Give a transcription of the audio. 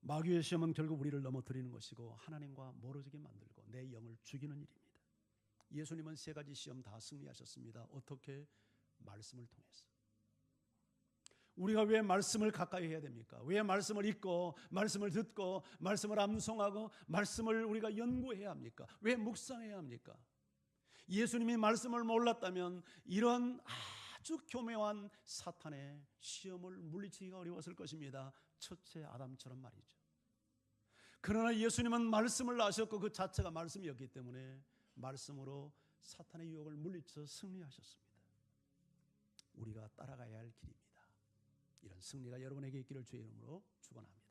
마귀의 시험은 결국 우리를 넘어뜨리는 것이고 하나님과 멀어지게 만들고 내 영을 죽이는 일입니다. 예수님은 세 가지 시험 다 승리하셨습니다. 어떻게? 말씀을 통해서. 우리가 왜 말씀을 가까이 해야 됩니까? 왜 말씀을 읽고 말씀을 듣고 말씀을 암송하고 말씀을 우리가 연구해야 합니까? 왜 묵상해야 합니까? 예수님이 말씀을 몰랐다면 이런 아주 교묘한 사탄의 시험을 물리치기가 어려웠을 것입니다. 첫째 아담처럼 말이죠. 그러나 예수님은 말씀을 아셨고 그 자체가 말씀이었기 때문에 말씀으로 사탄의 유혹을 물리쳐 승리하셨습니다. 우리가 따라가야 할 길입니다. 이런 승리가 여러분에게 있기를 주의 이름으로 축원합니다.